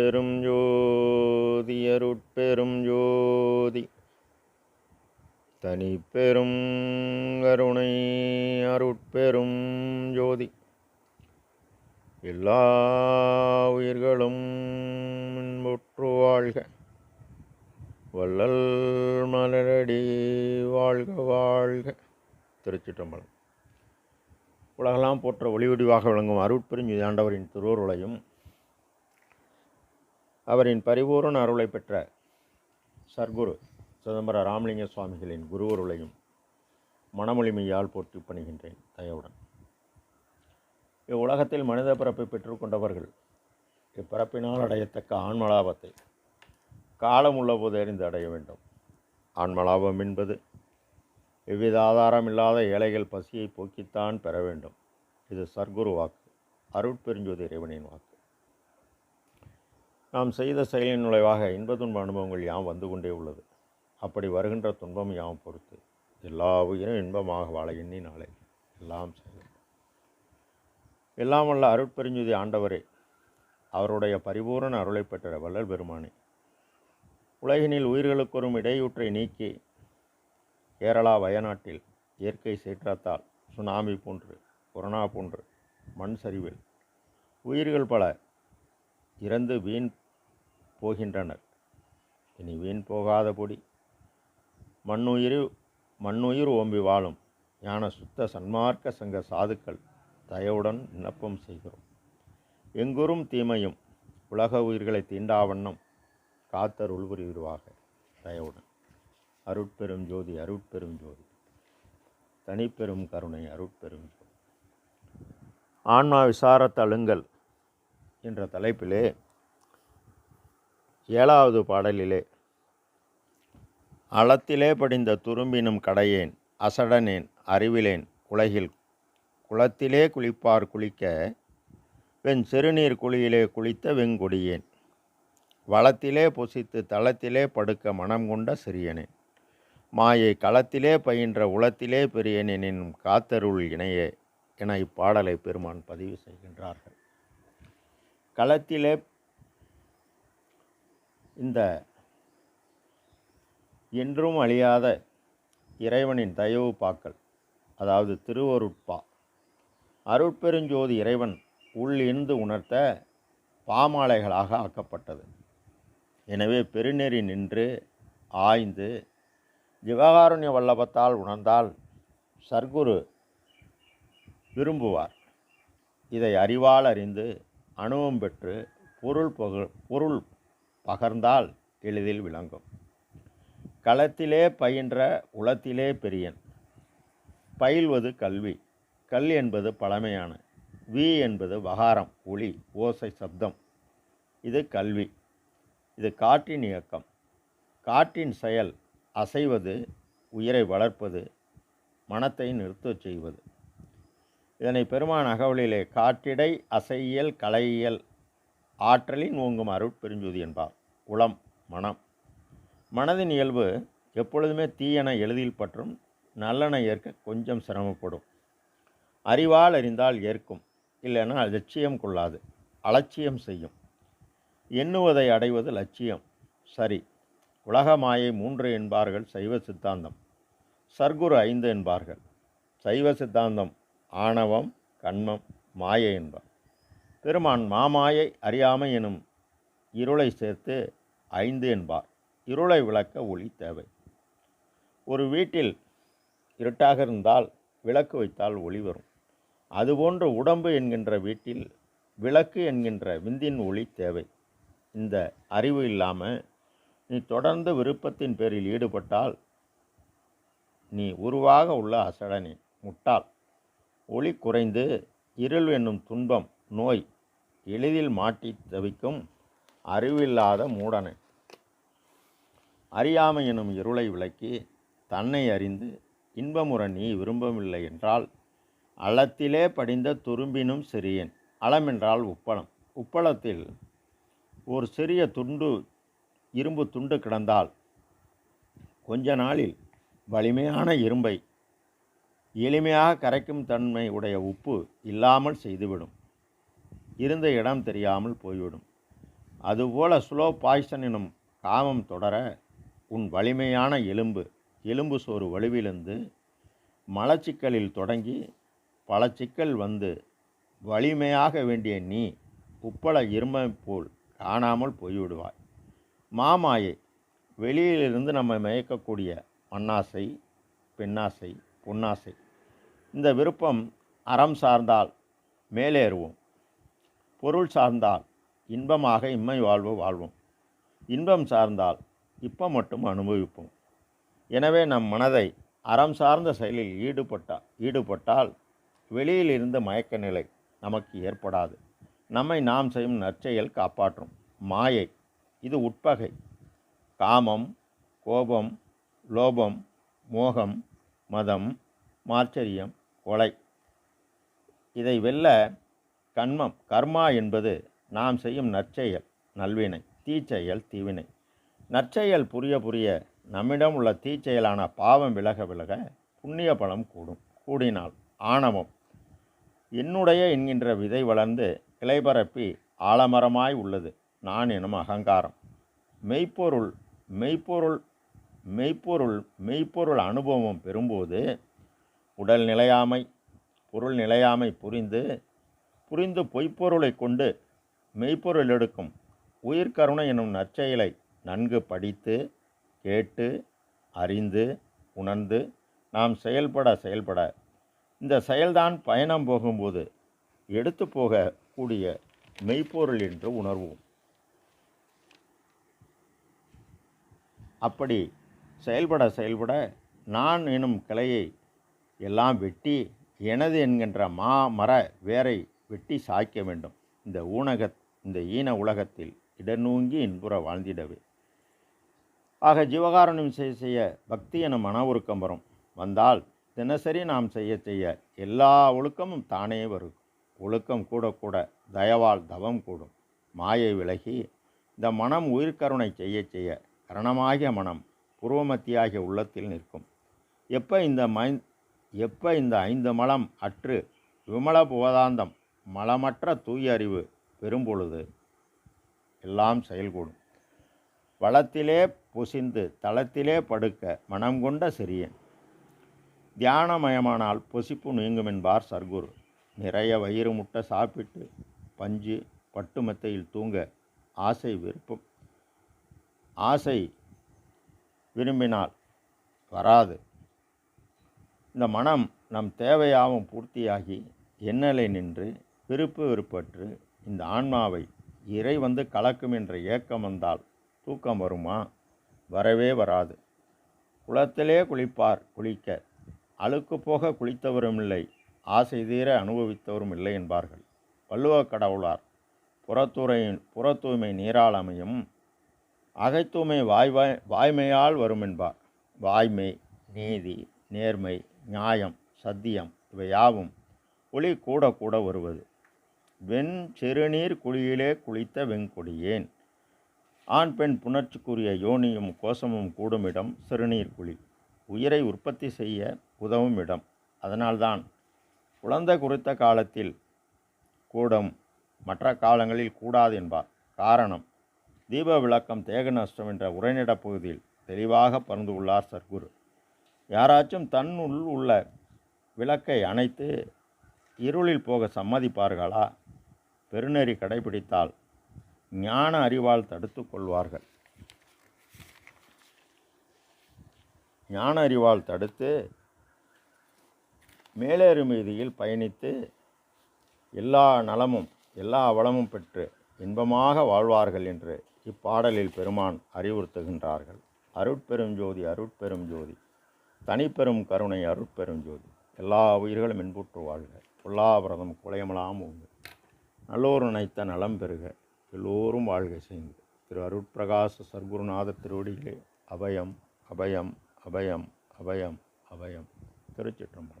பெரும் ஜோதி அருட்பெரும் ஜோதி. தனிப்பெரும் கருணை அருட்பெரும் ஜோதி. எல்லா உயிர்களும் இன்புற்று வாழ்க. வள்ளல் மலரடி வாழ்க வாழ்க. திருச்சிட்டம்பலம் உலகெல்லாம் போற்ற ஒளிவடிவாக விளங்கும் அருட்பெருஞ்சுதி ஆண்டவரின் திருவருளையும் அவரின் பரிபூரண அருளை பெற்ற சர்க்குரு சிதம்பர ராமலிங்க சுவாமிகளின் குருவருளையும் மனமொழிமையால் போற்றி பணிகின்றேன் தயவுடன். இவ்வுலகத்தில் மனித பிறப்பை பெற்றுக்கொண்டவர்கள் இப்பிறப்பினால் அடையத்தக்க ஆன்மலாபத்தை காலம் உள்ளபோது அறிந்து அடைய வேண்டும். ஆன்மலாபம் என்பது எவ்வித ஆதாரம் இல்லாத ஏழைகள் பசியை போக்கித்தான் பெற வேண்டும். இது சர்க்குரு வாக்கு. அருட்பெருஞ்சோதி இறைவனின் வாக்கு. நாம் செய்த செயலின் நுழைவாக இன்ப துன்ப அனுபவங்கள் யாம் வந்து கொண்டே உள்ளது. அப்படி வருகின்ற துன்பம் யாம் பொறுத்து. எல்லா உயிரும் இன்பமாக வாழ எண்ணி நாளை எல்லாம் செய்யும் எல்லாம் வல்ல அருட்பெருஞ்சுதி ஆண்டவரே அவருடைய பரிபூரண அருளை பெற்ற வள்ளல் பெருமானே உலகினில் உயிர்களுக்கொரும் இடையூற்றை நீக்கி கேரளா வயநாட்டில் இயற்கை சீற்றத்தால் சுனாமி போன்று கொரோனா போன்று மண் சரிவில் உயிர்கள் பல இறந்து வீண் போகின்றனர். இனி வீண் போகாதபடி மண்ணுயிர் மண்ணுயிர் ஓம்பி வாழும் ஞான சுத்த சன்மார்க்க சங்க சாதுக்கள் தயவுடன் விண்ணப்பம் செய்கிறோம். எங்குறும் தீமையும் உலக உயிர்களை தீண்டாவண்ணம் காத்தருள் புரிவாக தயவுடன். அருட்பெரும் ஜோதி அருட்பெரும் ஜோதி. தனிப்பெரும் கருணை அருட்பெரும் ஜோதி. ஆன்மா விசாரத்தழுங்கள் என்ற தலைப்பிலே ஏழாவது பாடலிலே அளத்திலே படிந்த துரும்பினும் கடையேன் அசடனேன் அறிவிலேன் உலகில் குளத்திலே குளிப்பார் குளிக்க வெண் சிறுநீர் குழியிலே குளித்த வெங்கொடியேன் வளத்திலே பொசித்து தளத்திலே படுக்க மனம் கொண்ட சிறியனேன் மாயை களத்திலே பயின்ற உளத்திலே பெரியனின் காத்தருள் இணையே என இப்பாடலை பெருமான் பதிவு செய்கின்றார்கள். களத்திலே இந்த என்றும் அழியாத இறைவனின் தயவு பாக்கள் அதாவது திருவருட்பா. அருட்பெருஞ்சோதி இறைவன் உள் இருந்து உணர்த்த பாமாலைகளாக ஆக்கப்பட்டது. எனவே பெருநெறி நின்று ஆய்ந்து ஜிவகாருண்ய வல்லபத்தால் உணர்ந்தால் சர்க்குரு விரும்புவார். இதை அறிவால் அறிந்து அனுபவம் பெற்று பொருள் பொருள் பகர்ந்தால் எளிதில் விளங்கும். களத்திலே பயின்ற உளத்திலே பெரியன். பயில்வது கல்வி. கல் என்பது பழமையான. வி என்பது வகாரம் ஒளி ஓசை சப்தம். இது கல்வி. இது காற்றின் இயக்கம். காற்றின் செயல் அசைவது உயிரை வளர்ப்பது மனத்தை நிறுத்தச் செய்வது. இதனை பெருமான் அகவலிலே காற்றிடை அசையியல் கலையியல் ஆற்றலின் ஓங்கும் அருட்பெருஞ்சுதி என்பார். உளம் மனம். மனதின் இயல்பு எப்பொழுதுமே தீயென எளிதில் பற்றும் நல்லன ஏற்க கொஞ்சம் சிரமப்படும். அறிவால் அறிந்தால் ஏற்கும் இல்லைன்னா லட்சியம் கொள்ளாது அலட்சியம் செய்யும். எண்ணுவதை அடைவது லட்சியம் சரி. உலக மாயை மூன்று என்பார்கள் சைவ சித்தாந்தம். சர்க்குரு ஐந்து என்பார்கள் சைவ சித்தாந்தம் ஆணவம் கண்மம் மாயை என்பார். பெருமான் மாமாயை அறியாமை எனும் இருளை சேர்த்து ஐந்து என்பார். இருளை விளக்க ஒளி தேவை. ஒரு வீட்டில் இருட்டாக இருந்தால் விளக்கு வைத்தால் ஒளி வரும். அதுபோன்று உடம்பு என்கின்ற வீட்டில் விளக்கு என்கின்ற விந்தின் ஒளி தேவை. இந்த அறிவு இல்லாமல் நீ தொடர்ந்து விருப்பத்தின் பேரில் ஈடுபட்டால் நீ உருவாக உள்ள அசடனே முட்டாள். ஒளி குறைந்து இருள் என்னும் துன்பம் நோய் எளிதில் மாட்டி தவிக்கும் அறிவில்லாத மூடனை. அறியாமை எனும் இருளை விளக்கி தன்னை அறிந்து இன்பமுற நீ விரும்பவில்லை என்றால் அளத்திலே படிந்த துரும்பினும் சிறியன். அளமென்றால் உப்பளம். உப்பளத்தில் ஒரு சிறிய துண்டு இரும்பு துண்டு கிடந்தால் கொஞ்ச நாளில் வலிமையான இரும்பை எளிமையாக கரைக்கும் தன்மை உடைய உப்பு இல்லாமல் செய்துவிடும். இருந்த இடம் தெரியாமல் போய்விடும். அதுபோல ஸ்லோ பாய்சன் எனும் காமம் தொடர உன் வலிமையான எலும்பு எலும்பு சோறு வலுவிலிருந்து மலச்சிக்கலில் தொடங்கி பல சிக்கல் வந்து வலிமையாக வேண்டிய நீ உப்பள இருமை போல் காணாமல் போய்விடுவாய். மாமாயை வெளியிலிருந்து நம்ம மயக்கக்கூடிய மண்ணாசை பெண்ணாசை பொன்னாசை இந்த விருப்பம் அறம் சார்ந்தால் மேலேறுவோம். பொருள் சார்ந்தால் இன்பமாக இம்மை வாழ்வு வாழ்வோம். இன்பம் சார்ந்தால் இப்போ மட்டும் அனுபவிப்போம். எனவே நம் மனதை அறம் சார்ந்த செயலில் ஈடுபட்டால் ஈடுபட்டால் வெளியில் இருந்த மயக்க நிலை நமக்கு ஏற்படாது. நம்மை நாம் செய்யும் நற்செயல் காப்பாற்றும். மாயை இது உட்பகை. காமம் கோபம் லோபம் மோகம் மதம் மாச்சரியம் கொலை. இதை வெல்ல கண்மம் கர்மா என்பது நாம் செய்யும் நற்செயல் நல்வினை தீச்செயல் தீவினை. நற்செயல் புரிய புரிய நம்மிடம் உள்ள தீச்செயலான பாவம் விலக விலக புண்ணிய பலம் கூடும் கூடினால் ஆணவம். என்னுடைய என்கின்ற விதை வளர்ந்து கிளைபரப்பி ஆலமரமாய் உள்ளது நான் எனும் அகங்காரம். மெய்ப்பொருள் மெய்ப்பொருள் மெய்ப்பொருள் மெய்ப்பொருள் அனுபவம் பெறும்போது உடல் நிலையாமை பொருள் நிலையாமை புரிந்து புரிந்து பொய்ப்பொருளை கொண்டு மெய்ப்பொருள் எடுக்கும். உயிர்கருணை எனும் நற்செயலை நன்கு படித்து கேட்டு அறிந்து உணர்ந்து நாம் செயல்பட செயல்பட இந்த செயல்தான் பயணம் போகும்போது எடுத்து போக கூடிய மெய்ப்பொருள் என்று உணர்வோம். அப்படி செயல்பட செயல்பட நான் எனும் கிளையை எல்லாம் வெட்டி எனது என்கின்ற மா மர வேரை வெட்டி சாய்க்க வேண்டும். இந்த ஊனக இந்த ஈன உலகத்தில் இடநூங்கி இன்புற வாழ்ந்திடவே. ஆக ஜீவகாரணம் செய்ய செய்ய பக்தி என மன உருக்கம் வரும். வந்தால் தினசரி நாம் செய்ய செய்ய எல்லா ஒழுக்கமும் தானே வரும். ஒழுக்கம் கூட கூட தயவால் தவம் கூடும். மாயை விலகி இந்த மனம் உயிர்கருணை செய்ய செய்ய கரணமாகிய மனம் பூர்வமத்தியாகிய உள்ளத்தில் நிற்கும். எப்போ இந்த மை எப்போ இந்த ஐந்து மலம் அற்று விமல புவதாந்தம் மலமற்ற தூய அறிவு பெரும்பொழுது எல்லாம் செயல்கூடும். வளத்திலே பொசிந்து தளத்திலே படுக்க மனம் கொண்ட சிறியன். தியானமயமானால் பொசிப்பு நீங்கும் என்பார் சர்க்குரு. நிறைய வயிறு முட்டை சாப்பிட்டு பஞ்சு பட்டு மெத்தையில் தூங்க ஆசை விருப்பம். ஆசை விரும்பினால் வராது. இந்த மனம் நம் தேவையாவும் பூர்த்தியாகி எண்ணலை நின்று விருப்பு வெறுப்பற்று. இந்த ஆன்மாவை இறை வந்து கலக்கும் என்ற ஏக்கம் வந்தால் தூக்கம் வருமா? வரவே வராது. குளத்திலே குளிப்பார் குளிக்க. அழுக்கு போக குளித்தவரும் இல்லை. ஆசை தீர அனுபவித்தவரும் இல்லை என்பார்கள். வள்ளுவக் கடவுளார். புறத்துறையின் புறத்தூய்மை நீரால் அமையும். அகைத்தூய்மை வாய்வாய் வாய்மையால் வரும் என்பார். வாய்மை நீதி நேர்மை நியாயம் சத்தியம் இவை யாவும் ஒளி கூட கூட வருவது. வெண் சிறுநீர் குழியிலே குளித்த வெண்கொடியேன். ஆண் பெண் புணர்ச்சிக்குரிய யோனியும் கோஷமும் கூடும் இடம் சிறுநீர் குழி. உயிரை உற்பத்தி செய்ய உதவும் இடம் அதனால்தான் குழந்தை குறித்த காலத்தில் கூடும் மற்ற காலங்களில் கூடாது என்பார். காரணம் தீப விளக்கம் தேக நஷ்டம் என்ற உரைநட பகுதியில் தெளிவாக பறந்து உள்ளார் சர்க்குரு. யாராச்சும் தன்னுள் உள்ள விளக்கை அணைத்து இருளில் போக சம்மதிப்பார்களா? பெருநெறி கடைபிடித்தால் ஞான அறிவால் தடுத்து கொள்வார்கள். ஞான அறிவால் தடுத்து மேலேறு மீதியில் பயணித்து எல்லா நலமும் எல்லா வளமும் பெற்று இன்பமாக வாழ்வார்கள் என்று இப்பாடலில் பெருமான் அறிவுறுத்துகின்றார்கள். அருட்பெரும் ஜோதி அருட்பெரும் ஜோதி. தனிப்பெரும் கருணை அருட்பெரும் ஜோதி. எல்லா உயிர்களும் இன்புற்று வாழ்க. பொல்லாவிரதம் குலையமலாம் உண்டு நல்லோர் நினைத்த நலம் பெறுக. எல்லோரும் வாழ்க செய்து திரு அருட்பிரகாச சர்க்குருநாத திருவடிகளே அபயம் அபயம் அபயம் அபயம் அபயம். திருச்சிற்றம்பலம்.